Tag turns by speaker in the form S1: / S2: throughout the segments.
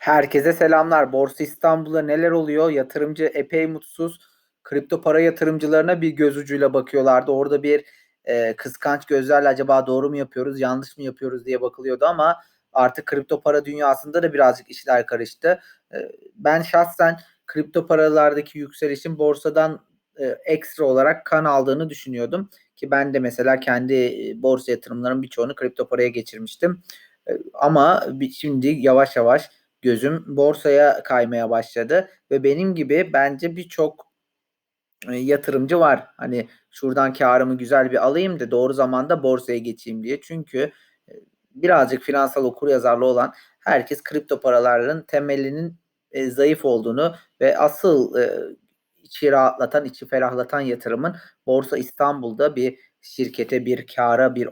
S1: Herkese selamlar. Borsa İstanbul'da neler oluyor? Yatırımcı epey mutsuz. Kripto para yatırımcılarına bir göz ucuyla bakıyorlardı. Orada bir e, kıskanç gözlerle acaba doğru mu yapıyoruz, yanlış mı yapıyoruz diye bakılıyordu ama artık kripto para dünyasında da birazcık işler karıştı. E, ben şahsen kripto paralardaki yükselişin borsadan e, ekstra olarak kan aldığını düşünüyordum ki ben de mesela kendi e, borsa yatırımlarımın birçoğunu kripto paraya geçirmiştim. E, ama şimdi yavaş yavaş gözüm borsaya kaymaya başladı ve benim gibi bence birçok e, yatırımcı var. Hani şuradan karımı güzel bir alayım da doğru zamanda borsaya geçeyim diye. Çünkü e, birazcık finansal okuryazarlı olan herkes kripto paraların temelinin e, zayıf olduğunu ve asıl e, içi rahatlatan, içi ferahlatan yatırımın Borsa İstanbul'da bir şirkete, bir kara, bir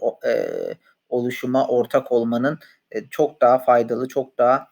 S1: oluşuma ortak olmanın çok daha faydalı, çok daha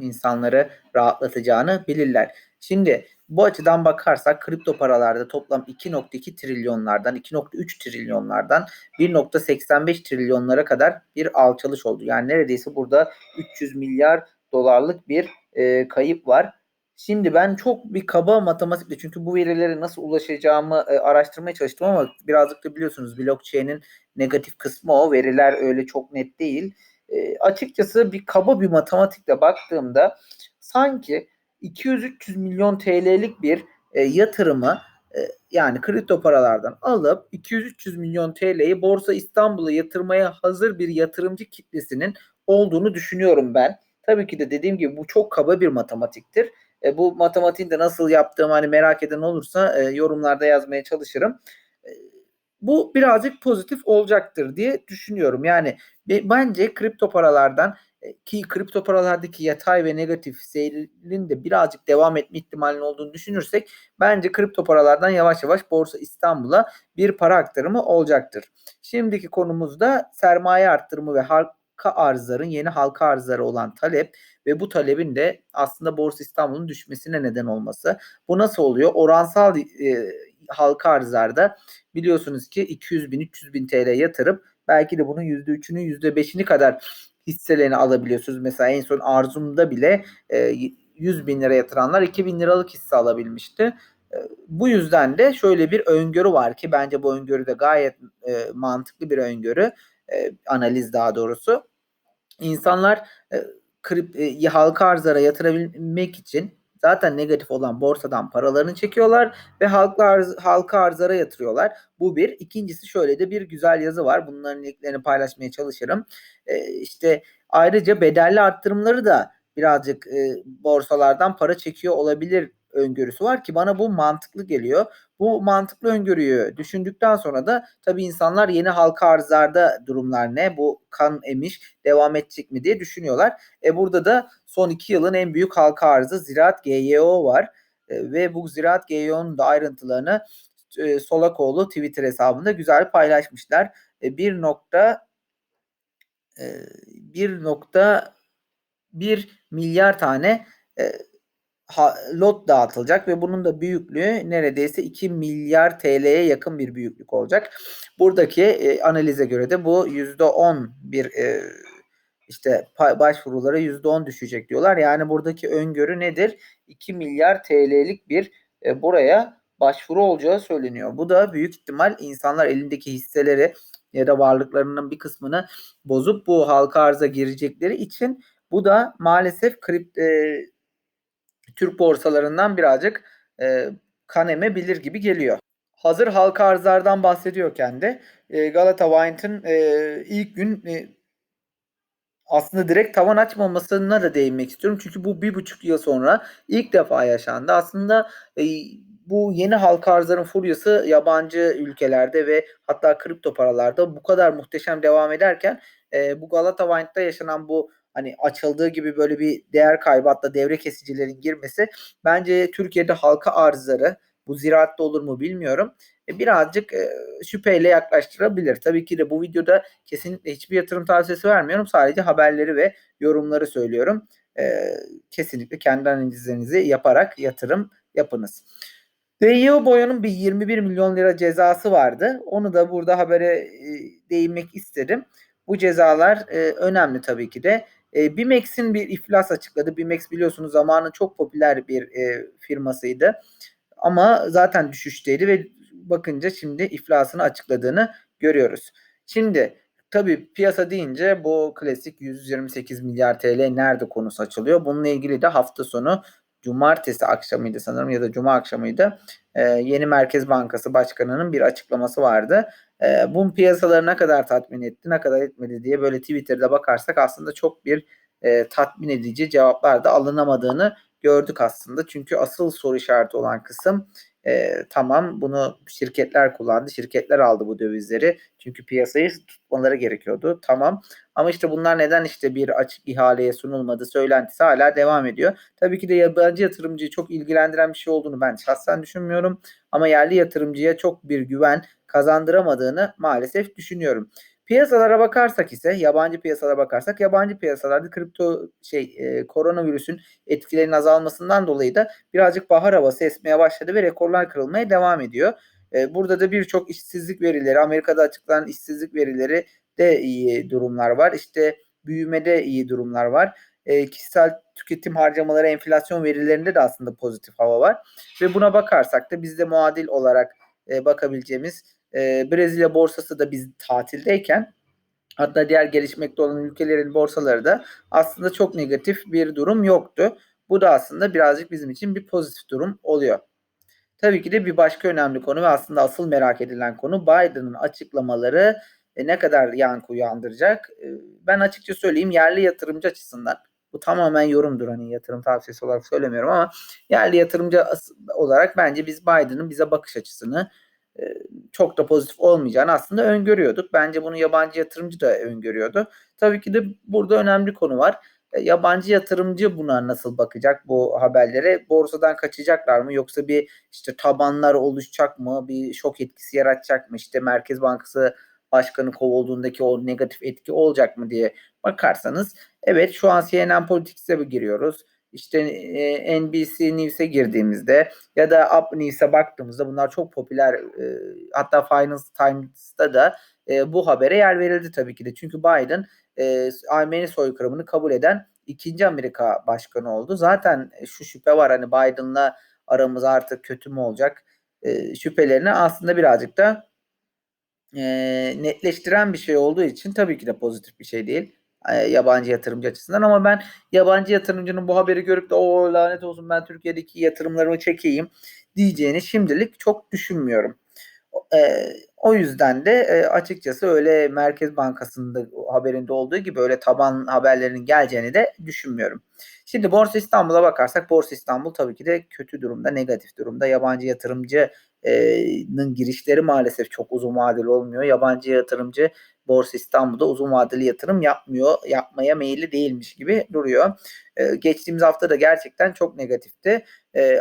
S1: insanları rahatlatacağını bilirler. Şimdi bu açıdan bakarsak kripto paralarda toplam 2.2 trilyonlardan 2.3 trilyonlardan 1.85 trilyonlara kadar bir alçalış oldu. Yani neredeyse burada 300 milyar dolarlık bir e, kayıp var. Şimdi ben çok bir kaba matematikle çünkü bu verilere nasıl ulaşacağımı e, araştırmaya çalıştım ama birazcık da biliyorsunuz blockchain'in negatif kısmı o. Veriler öyle çok net değil. E, açıkçası bir kaba bir matematikle baktığımda sanki 200-300 milyon TL'lik bir e, yatırımı e, yani kripto paralardan alıp 200-300 milyon TL'yi Borsa İstanbul'a yatırmaya hazır bir yatırımcı kitlesinin olduğunu düşünüyorum ben. Tabii ki de dediğim gibi bu çok kaba bir matematiktir. E, bu matematiğin de nasıl yaptığımı hani merak eden olursa e, yorumlarda yazmaya çalışırım. Bu birazcık pozitif olacaktır diye düşünüyorum. Yani bence kripto paralardan e, ki kripto paralardaki yatay ve negatif seyrin de birazcık devam etme ihtimalinin olduğunu düşünürsek bence kripto paralardan yavaş yavaş Borsa İstanbul'a bir para aktarımı olacaktır. Şimdiki konumuzda sermaye arttırımı ve halka arzların yeni halka arzları olan talep ve bu talebin de aslında Borsa İstanbul'un düşmesine neden olması. Bu nasıl oluyor? Oransal e, halka arzlarda biliyorsunuz ki 200 bin 300 bin TL yatırıp belki de bunun %3'ünü %5'ini kadar hisselerini alabiliyorsunuz. Mesela en son Arzum'da bile e, 100 bin lira yatıranlar 2 bin liralık hisse alabilmişti. E, bu yüzden de şöyle bir öngörü var ki bence bu öngörü de gayet e, mantıklı bir öngörü. E, analiz daha doğrusu. İnsanlar e, e, halka arzlara yatırabilmek için zaten negatif olan borsadan paralarını çekiyorlar ve halka, arz, halka arzlara yatırıyorlar. Bu bir. İkincisi şöyle de bir güzel yazı var. Bunların linklerini paylaşmaya çalışırım. E, işte ayrıca bedelli arttırımları da birazcık e, borsalardan para çekiyor olabilir öngörüsü var ki bana bu mantıklı geliyor. Bu mantıklı öngörüyü düşündükten sonra da tabii insanlar yeni halka arzlarda durumlar ne? Bu kan emiş devam edecek mi diye düşünüyorlar. E burada da son iki yılın en büyük halka arzı Ziraat GYO var. E, ve bu Ziraat GYO'nun da ayrıntılarını e, Solakoğlu Twitter hesabında güzel paylaşmışlar. E, bir nokta e, bir nokta bir milyar tane e, lot dağıtılacak ve bunun da büyüklüğü neredeyse 2 milyar TL'ye yakın bir büyüklük olacak. Buradaki e, analize göre de bu %10 bir e, işte başvurulara %10 düşecek diyorlar. Yani buradaki öngörü nedir? 2 milyar TL'lik bir e, buraya başvuru olacağı söyleniyor. Bu da büyük ihtimal insanlar elindeki hisseleri ya da varlıklarının bir kısmını bozup bu halka arza girecekleri için bu da maalesef kript, e, Türk borsalarından birazcık e, kan emebilir gibi geliyor. Hazır halka arzlardan bahsediyorken de e, Galata Wind'in e, ilk gün e, aslında direkt tavan açmamasına da değinmek istiyorum. Çünkü bu bir buçuk yıl sonra ilk defa yaşandı. Aslında e, bu yeni halka arzların furyası yabancı ülkelerde ve hatta kripto paralarda bu kadar muhteşem devam ederken e, bu Galata Wind'da yaşanan bu hani açıldığı gibi böyle bir değer kaybı hatta devre kesicilerin girmesi bence Türkiye'de halka arzları bu ziraatte olur mu bilmiyorum. E, birazcık e, şüpheyle yaklaştırabilir. Tabii ki de bu videoda kesinlikle hiçbir yatırım tavsiyesi vermiyorum. Sadece haberleri ve yorumları söylüyorum. E, kesinlikle kendi analizlerinizi yaparak yatırım yapınız. DYO Boya'nın bir 21 milyon lira cezası vardı. Onu da burada habere değinmek isterim. Bu cezalar önemli tabii ki de. E, BİMEX'in bir iflas açıkladı. BİMEX biliyorsunuz zamanın çok popüler bir e, firmasıydı. Ama zaten düşüşteydi ve bakınca şimdi iflasını açıkladığını görüyoruz. Şimdi tabii piyasa deyince bu klasik 128 milyar TL nerede konusu açılıyor. Bununla ilgili de hafta sonu cumartesi akşamıydı sanırım ya da cuma akşamıydı. E, yeni Merkez Bankası Başkanı'nın bir açıklaması vardı. E, bu piyasaları ne kadar tatmin etti, ne kadar etmedi diye böyle Twitter'da bakarsak aslında çok bir e, tatmin edici cevaplar da alınamadığını gördük aslında. Çünkü asıl soru işareti olan kısım e, tamam bunu şirketler kullandı. Şirketler aldı bu dövizleri. Çünkü piyasayı tutmaları gerekiyordu. Tamam. Ama işte bunlar neden işte bir açık ihaleye sunulmadı söylentisi hala devam ediyor. Tabii ki de yabancı yatırımcıyı çok ilgilendiren bir şey olduğunu ben şahsen düşünmüyorum. Ama yerli yatırımcıya çok bir güven kazandıramadığını maalesef düşünüyorum. Piyasalara bakarsak ise yabancı piyasalara bakarsak yabancı piyasalarda kripto şey e, koronavirüsün etkilerinin azalmasından dolayı da birazcık bahar havası esmeye başladı ve rekorlar kırılmaya devam ediyor. E, burada da birçok işsizlik verileri Amerika'da açıklanan işsizlik verileri de iyi durumlar var. İşte büyümede iyi durumlar var. E, kişisel tüketim harcamaları enflasyon verilerinde de aslında pozitif hava var. Ve buna bakarsak da bizde muadil olarak e, bakabileceğimiz e, Brezilya borsası da biz tatildeyken hatta diğer gelişmekte olan ülkelerin borsaları da aslında çok negatif bir durum yoktu. Bu da aslında birazcık bizim için bir pozitif durum oluyor. Tabii ki de bir başka önemli konu ve aslında asıl merak edilen konu Biden'ın açıklamaları e, ne kadar yankı uyandıracak? E, ben açıkça söyleyeyim yerli yatırımcı açısından bu tamamen yorumdur hani yatırım tavsiyesi olarak söylemiyorum ama yerli yatırımcı olarak bence biz Biden'ın bize bakış açısını çok da pozitif olmayacağını aslında öngörüyorduk. Bence bunu yabancı yatırımcı da öngörüyordu. Tabii ki de burada önemli konu var. E, yabancı yatırımcı buna nasıl bakacak bu haberlere? Borsadan kaçacaklar mı yoksa bir işte tabanlar oluşacak mı? Bir şok etkisi yaratacak mı? İşte Merkez Bankası Başkanı kovulduğundaki o negatif etki olacak mı diye bakarsanız evet şu an CNN Politics'e giriyoruz işte e, NBC News'e girdiğimizde ya da Up News'e baktığımızda bunlar çok popüler e, hatta Financial Times'ta da e, bu habere yer verildi tabii ki de. Çünkü Biden e, Ermeni soykırımını kabul eden ikinci Amerika başkanı oldu. Zaten şu şüphe var hani Biden'la aramız artık kötü mü olacak e, şüphelerini aslında birazcık da e, netleştiren bir şey olduğu için tabii ki de pozitif bir şey değil. Yabancı yatırımcı açısından ama ben yabancı yatırımcının bu haberi görüp de o lanet olsun ben Türkiye'deki yatırımlarımı çekeyim diyeceğini şimdilik çok düşünmüyorum. E, o yüzden de e, açıkçası öyle Merkez Bankası'nda haberinde olduğu gibi öyle taban haberlerinin geleceğini de düşünmüyorum. Şimdi Borsa İstanbul'a bakarsak Borsa İstanbul tabii ki de kötü durumda, negatif durumda. Yabancı yatırımcının girişleri maalesef çok uzun vadeli olmuyor. Yabancı yatırımcı Borsa İstanbul'da uzun vadeli yatırım yapmıyor, yapmaya meyilli değilmiş gibi duruyor. Geçtiğimiz hafta da gerçekten çok negatifti.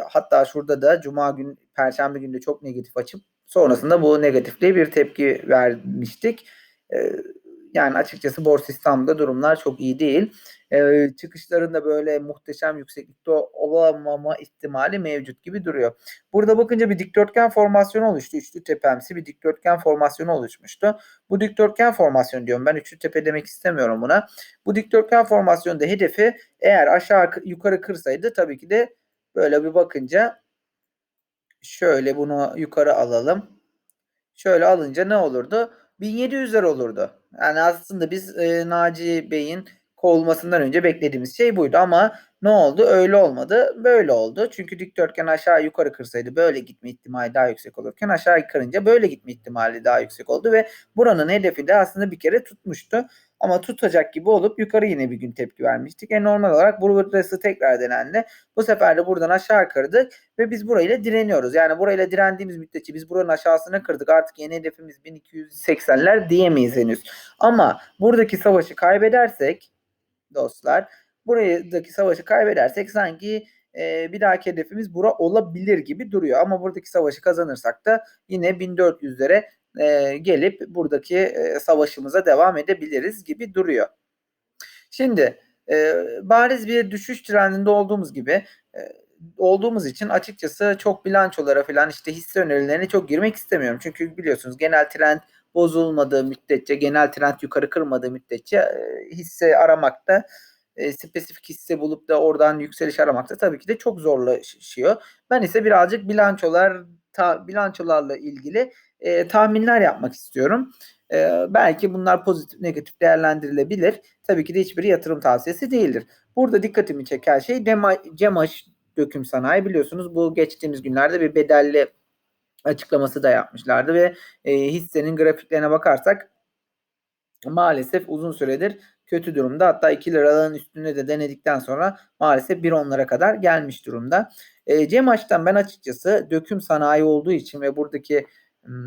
S1: Hatta şurada da Cuma gün, Perşembe günü de çok negatif açıp sonrasında bu negatifliğe bir tepki vermiştik. Yani açıkçası Borsa İstanbul'da durumlar çok iyi değil. Ee, çıkışlarında böyle muhteşem yükseklikte olamama ihtimali mevcut gibi duruyor. Burada bakınca bir dikdörtgen formasyonu oluştu. Üçlü tepemsi bir dikdörtgen formasyonu oluşmuştu. Bu dikdörtgen formasyon diyorum. Ben üçlü tepe demek istemiyorum buna. Bu dikdörtgen formasyonda hedefi eğer aşağı yukarı kırsaydı tabii ki de böyle bir bakınca şöyle bunu yukarı alalım. Şöyle alınca ne olurdu? 1700'ler olurdu. Yani aslında biz e, Naci Bey'in kovulmasından önce beklediğimiz şey buydu ama ne oldu? Öyle olmadı. Böyle oldu. Çünkü dikdörtgen aşağı yukarı kırsaydı böyle gitme ihtimali daha yüksek olurken aşağı kırınca böyle gitme ihtimali daha yüksek oldu ve buranın hedefi de aslında bir kere tutmuştu. Ama tutacak gibi olup yukarı yine bir gün tepki vermiştik. E normal olarak burası tekrar denendi. Bu sefer de buradan aşağı kırdık ve biz burayla direniyoruz. Yani burayla direndiğimiz müddetçe biz buranın aşağısına kırdık. Artık yeni hedefimiz 1280'ler diyemeyiz henüz. Ama buradaki savaşı kaybedersek dostlar buradaki savaşı kaybedersek sanki e, bir dahaki hedefimiz bura olabilir gibi duruyor. Ama buradaki savaşı kazanırsak da yine 1400'lere e, gelip buradaki e, savaşımıza devam edebiliriz gibi duruyor. Şimdi e, bariz bir düşüş trendinde olduğumuz gibi e, olduğumuz için açıkçası çok bilançolara falan işte hisse önerilerine çok girmek istemiyorum. Çünkü biliyorsunuz genel trend bozulmadığı müddetçe, genel trend yukarı kırmadığı müddetçe e, hisse aramakta e, spesifik hisse bulup da oradan yükseliş aramak da tabii ki de çok zorlaşıyor. Ben ise birazcık bilançolar ta, bilançolarla ilgili e, tahminler yapmak istiyorum. E, belki bunlar pozitif negatif değerlendirilebilir. Tabii ki de hiçbir yatırım tavsiyesi değildir. Burada dikkatimi çeken şey Cemaş Döküm Sanayi biliyorsunuz bu geçtiğimiz günlerde bir bedelli açıklaması da yapmışlardı ve e, hissenin grafiklerine bakarsak maalesef uzun süredir kötü durumda. Hatta 2 liraların üstüne de denedikten sonra maalesef 1.10'lara kadar gelmiş durumda. E, Cemaş'tan ben açıkçası döküm sanayi olduğu için ve buradaki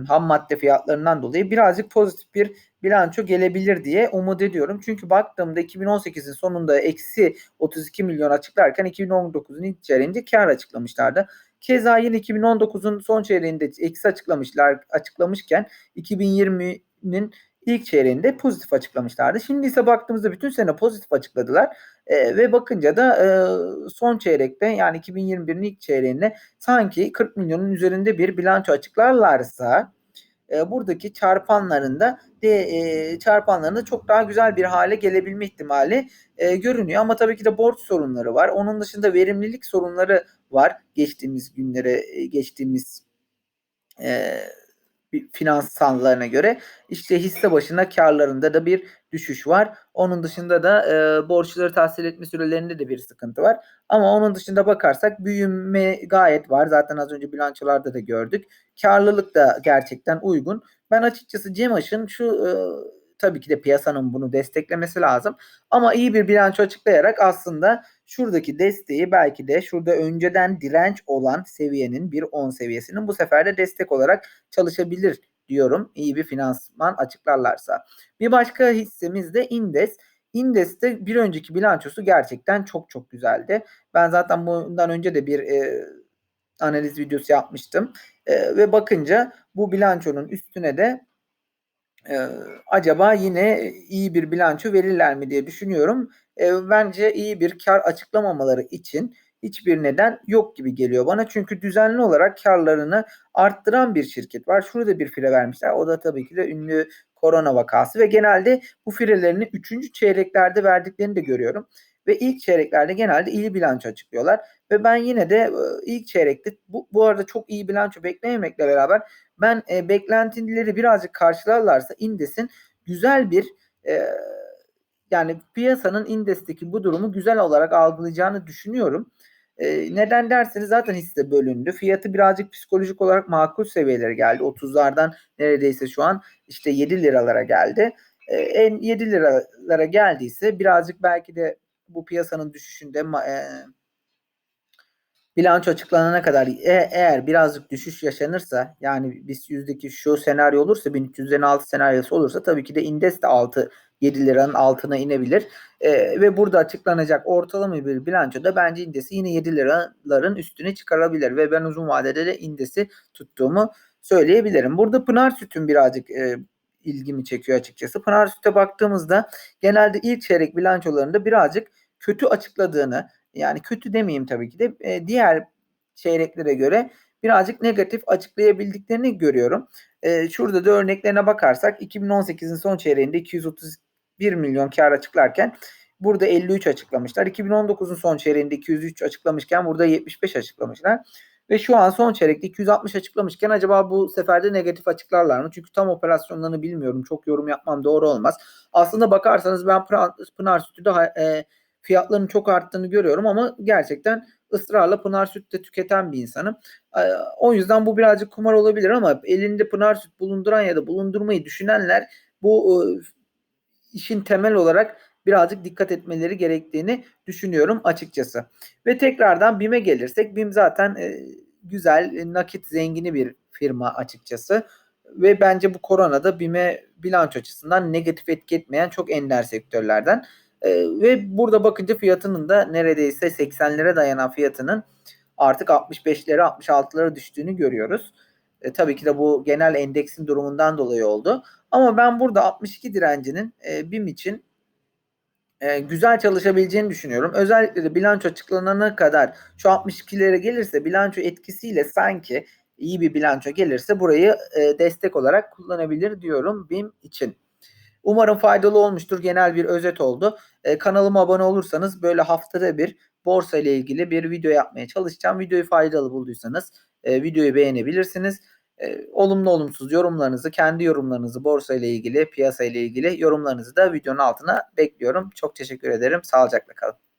S1: ham madde fiyatlarından dolayı birazcık pozitif bir bilanço gelebilir diye umut ediyorum. Çünkü baktığımda 2018'in sonunda eksi 32 milyon açıklarken 2019'un ilk çeyreğinde kar açıklamışlardı. Keza yine 2019'un son çeyreğinde eksi açıklamışlar açıklamışken 2020'nin ilk çeyreğinde pozitif açıklamışlardı. Şimdi ise baktığımızda bütün sene pozitif açıkladılar. E, ve bakınca da e, son çeyrekte yani 2021'in ilk çeyreğinde sanki 40 milyonun üzerinde bir bilanço açıklarlarsa e, buradaki çarpanlarında de e, çarpanlarında çok daha güzel bir hale gelebilme ihtimali e, görünüyor. Ama tabii ki de borç sorunları var. Onun dışında verimlilik sorunları var. Geçtiğimiz günlere geçtiğimiz e, finansallarına göre işte hisse başına karlarında da bir düşüş var. Onun dışında da e, borçları tahsil etme sürelerinde de bir sıkıntı var. Ama onun dışında bakarsak büyüme gayet var. Zaten az önce bilançolarda da gördük. Karlılık da gerçekten uygun. Ben açıkçası Cemaş'ın şu e, tabii ki de piyasanın bunu desteklemesi lazım. Ama iyi bir bilanço açıklayarak aslında şuradaki desteği belki de şurada önceden direnç olan seviyenin bir 10 seviyesinin bu sefer de destek olarak çalışabilir diyorum. İyi bir finansman açıklarlarsa. Bir başka hissemiz de Indes. Indes'te bir önceki bilançosu gerçekten çok çok güzeldi. Ben zaten bundan önce de bir e, analiz videosu yapmıştım. E, ve bakınca bu bilançonun üstüne de e, acaba yine iyi bir bilanço verirler mi diye düşünüyorum. E, bence iyi bir kar açıklamamaları için hiçbir neden yok gibi geliyor bana. Çünkü düzenli olarak karlarını arttıran bir şirket var. Şurada bir fire vermişler. O da tabii ki de ünlü korona vakası ve genelde bu firelerini 3. çeyreklerde verdiklerini de görüyorum. Ve ilk çeyreklerde genelde iyi bilanço açıklıyorlar. Ve ben yine de ilk çeyrekte bu, bu arada çok iyi bilanço beklememekle beraber ben e, beklentileri birazcık karşılarlarsa Indes'in güzel bir e, yani piyasanın Indes'teki bu durumu güzel olarak algılayacağını düşünüyorum. E, neden derseniz zaten hisse bölündü. Fiyatı birazcık psikolojik olarak makul seviyelere geldi. 30'lardan neredeyse şu an işte 7 liralara geldi. E, en 7 liralara geldiyse birazcık belki de bu piyasanın düşüşünde e, bilanço açıklanana kadar e, eğer birazcık düşüş yaşanırsa yani biz yüzdeki şu senaryo olursa 1300'den altı senaryosu olursa tabii ki de indes de 6 7 liranın altına inebilir. E, ve burada açıklanacak ortalama bir bilançoda bence indesi yine 7 liraların üstüne çıkarabilir ve ben uzun vadede de indesi tuttuğumu söyleyebilirim. Burada Pınar Süt'ün birazcık e, ilgimi çekiyor açıkçası. Pınar Süt'e baktığımızda genelde ilk çeyrek bilançolarında birazcık kötü açıkladığını yani kötü demeyeyim tabii ki de e, diğer çeyreklere göre birazcık negatif açıklayabildiklerini görüyorum. E, şurada da örneklerine bakarsak 2018'in son çeyreğinde 231 milyon kar açıklarken burada 53 açıklamışlar. 2019'un son çeyreğinde 203 açıklamışken burada 75 açıklamışlar. Ve şu an son çeyrekte 260 açıklamışken acaba bu sefer de negatif açıklarlar mı? Çünkü tam operasyonlarını bilmiyorum. Çok yorum yapmam doğru olmaz. Aslında bakarsanız ben Pınar Sütü'de e, fiyatlarının çok arttığını görüyorum ama gerçekten ısrarla pınar süt de tüketen bir insanım. O yüzden bu birazcık kumar olabilir ama elinde pınar süt bulunduran ya da bulundurmayı düşünenler bu işin temel olarak birazcık dikkat etmeleri gerektiğini düşünüyorum açıkçası. Ve tekrardan BİM'e gelirsek BİM zaten güzel, nakit zengini bir firma açıkçası. Ve bence bu koronada BİM'e bilanço açısından negatif etki etmeyen çok ender sektörlerden. E, ve burada bakınca fiyatının da neredeyse 80'lere dayanan fiyatının artık 65'lere 66'lara düştüğünü görüyoruz. E, tabii ki de bu genel endeksin durumundan dolayı oldu. Ama ben burada 62 direncinin e, BİM için e, güzel çalışabileceğini düşünüyorum. Özellikle de bilanço açıklanana kadar şu 62'lere gelirse bilanço etkisiyle sanki iyi bir bilanço gelirse burayı e, destek olarak kullanabilir diyorum BİM için. Umarım faydalı olmuştur. Genel bir özet oldu. E, kanalıma abone olursanız böyle haftada bir borsa ile ilgili bir video yapmaya çalışacağım. Videoyu faydalı bulduysanız e, videoyu beğenebilirsiniz. E, olumlu olumsuz yorumlarınızı, kendi yorumlarınızı borsa ile ilgili, piyasa ile ilgili yorumlarınızı da videonun altına bekliyorum. Çok teşekkür ederim. Sağlıcakla kalın.